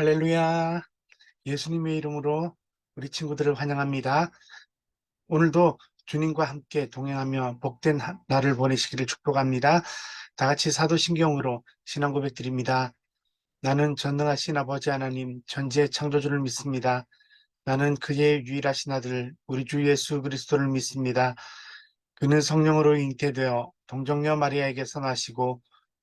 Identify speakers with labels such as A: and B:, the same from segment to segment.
A: 할렐루야. 예수님의 이름으로 우리 친구들을 환영합니다. 오늘도 주님과 함께 동행하며 복된 하- 날을 보내시기를 축복합니다. 다 같이 사도신경으로 신앙 고백 드립니다. 나는 전능하신 아버지 하나님 전지의 창조주를 믿습니다. 나는 그의 유일하신 아들 우리 주 예수 그리스도를 믿습니다. 그는 성령으로 잉태되어 동정녀 마리아에게서 나시고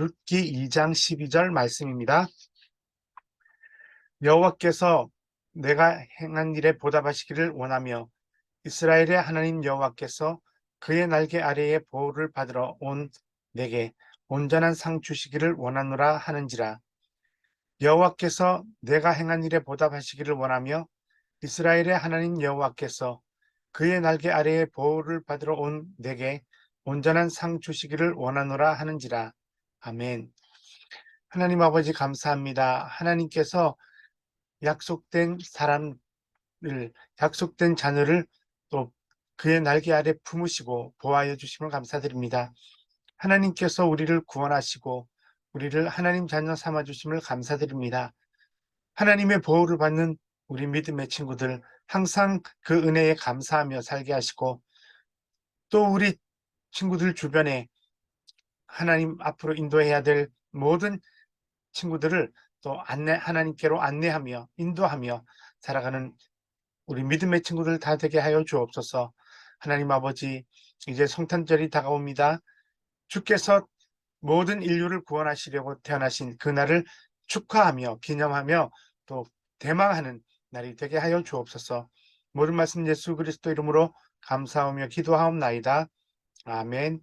A: 룻기 2장 12절 말씀입니다. 여호와께서 내가 행한 일에 보답하시기를 원하며 이스라엘의 하나님 여호와께서 그의 날개 아래에 보호를 받으러 온 내게 온전한 상 주시기를 원하노라 하는지라 여호와께서 내가 행한 일에 보답하시기를 원하며 이스라엘의 하나님 여호와께서 그의 날개 아래에 보호를 받으러 온 내게 온전한 상 주시기를 원하노라 하는지라 아멘. 하나님 아버지 감사합니다. 하나님께서 약속된 사람을 약속된 자녀를 또 그의 날개 아래 품으시고 보호하여 주심을 감사드립니다. 하나님께서 우리를 구원하시고 우리를 하나님 자녀 삼아 주심을 감사드립니다. 하나님의 보호를 받는 우리 믿음의 친구들 항상 그 은혜에 감사하며 살게 하시고 또 우리 친구들 주변에 하나님 앞으로 인도해야 될 모든 친구들을 또 안내 하나님께로 안내하며 인도하며 살아가는 우리 믿음의 친구들 다 되게 하여 주옵소서. 하나님 아버지 이제 성탄절이 다가옵니다. 주께서 모든 인류를 구원하시려고 태어나신 그날을 축하하며 기념하며 또 대망하는 날이 되게 하여 주옵소서. 모든 말씀 예수 그리스도 이름으로 감사하며 기도하옵나이다. 아멘.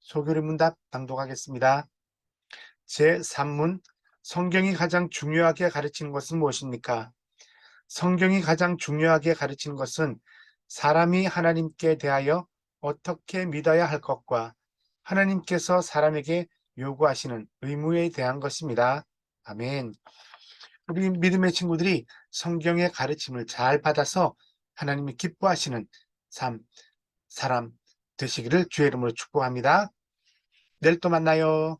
A: 소교리 문답 방독하겠습니다. 제3문 성경이 가장 중요하게 가르치는 것은 무엇입니까? 성경이 가장 중요하게 가르치는 것은 사람이 하나님께 대하여 어떻게 믿어야 할 것과 하나님께서 사람에게 요구하시는 의무에 대한 것입니다. 아멘. 우리 믿음의 친구들이 성경의 가르침을 잘 받아서 하나님이 기뻐하시는 삶, 사람 되시기를 주의 이름으로 축복합니다. 내일 또 만나요.